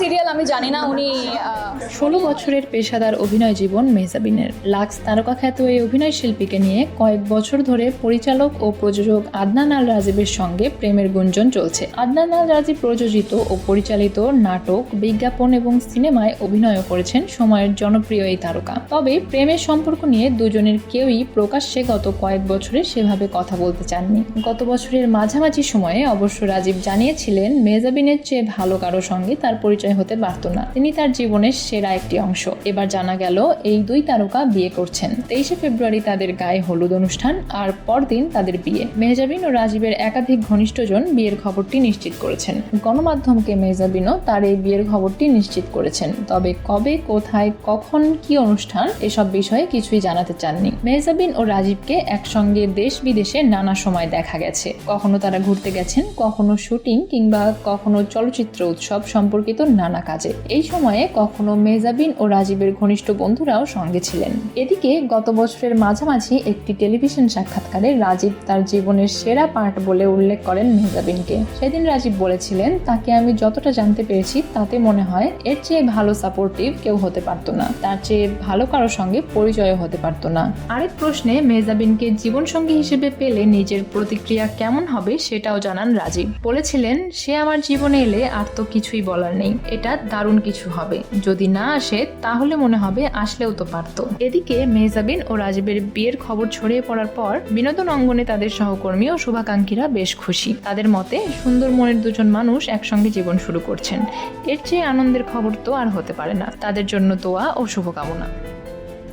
Serial আমি জানি না, উনি ষোলো বছরের পেশাদার অভিনয় জীবন মেহজাবিনের লাক্স তারকা খ্যাত এই অভিনয় শিল্পীকে নিয়ে কয়েক বছর ধরে পরিচালক ও প্রযোজক আদনান আল রাজীবের সঙ্গে প্রেমের গুঞ্জন চলছে। আদনান আল রাজীব প্রযোজিত ও পরিচালিত নাটক, বিজ্ঞাপন এবং সিনেমায় অভিনয় করেছেন সময়ের জনপ্রিয় এই তারকা। তবে প্রেমের সম্পর্ক নিয়ে দুজনের কেউই প্রকাশ্যে গত কয়েক বছরে সেভাবে কথা বলতে চাননি। গত বছরের মাঝামাঝি সময়ে অবশ্য রাজীব জানিয়েছিলেন মেজাবিনের চেয়ে ভালো কারও সঙ্গে তার পরিচয় হতে পারত না। তিনি তার জীবনের সেরা একটি অংশ। এবার জানা গেল, এই দুই তারকা বিয়ে করছেন। তেইশে ফেব্রুয়ারি তাদের গায়ে হলুদ অনুষ্ঠান, আর পরদিন তাদের বিয়ে। মেহজাবিন ও রাজীবের একাধিক ঘনিষ্ঠজন বিয়ের খবরটি নিশ্চিত করেছেন। গণমাধ্যমকে মেহজাবিনও তার এই বিয়ের খবরটি নিশ্চিত করেছেন। তবে কবে, কোথায়, কখন, কি অনুষ্ঠান, এসব বিষয়ে কিছুই জানাতে চাননি। মেহজাবিন ও রাজীবকে একসঙ্গে দেশ বিদেশে নানা সময় দেখা গেছে। কখনো তারা ঘুরতে গেছেন, কখনো শুটিং কিংবা কখনো চলচ্চিত্র উৎসব সম্পর্কিত নানা কাজে। এই সময়ে কখনো মেহজাবিন ও রাজীবের ঘনিষ্ঠ বন্ধুরাও সঙ্গে ছিলেন। এদিকে গত বছরের মাঝামাঝি একটি টেলিভিশন সাক্ষাৎকারে রাজীব তার জীবনের সেরা পার্ট বলে উল্লেখ করেন মেহজাবিনকে সেদিন রাজীব বলেছিলেন, তাকে আমি যতটা জানতে পেরেছি, তাতে মনে হয় এর চেয়ে ভালো সাপোর্টিভ কেউ হতে পারতো না। তার চেয়ে ভালো কারোর সঙ্গে পরিচয় হতে পারতো না। আরেক প্রশ্নে মেহজাবিনকে জীবনসঙ্গী হিসেবে পেলে নিজের প্রতিক্রিয়া কেমন হবে সেটাও জানান রাজীব। বলেছিলেন, সে আমার জীবনে এলে আর তো কিছুই বলার নেই। এটা দারুণ কিছু হবে। যদি না আসে, তাহলে মনে হবে আসলেও তো পারত। এদিকে মেহজাবিন ও রাজীবের বিয়ের খবর ছড়িয়ে পড়ার পর বিনোদন অঙ্গনে তাদের সহকর্মী ও শুভাকাঙ্ক্ষীরা বেশ খুশি। তাদের মতে, সুন্দর মনের দুজন মানুষ একসঙ্গে জীবন শুরু করছেন। এর চেয়ে আনন্দের খবর তো আর হতে পারে না। তাদের জন্য দোয়া ও শুভকামনা।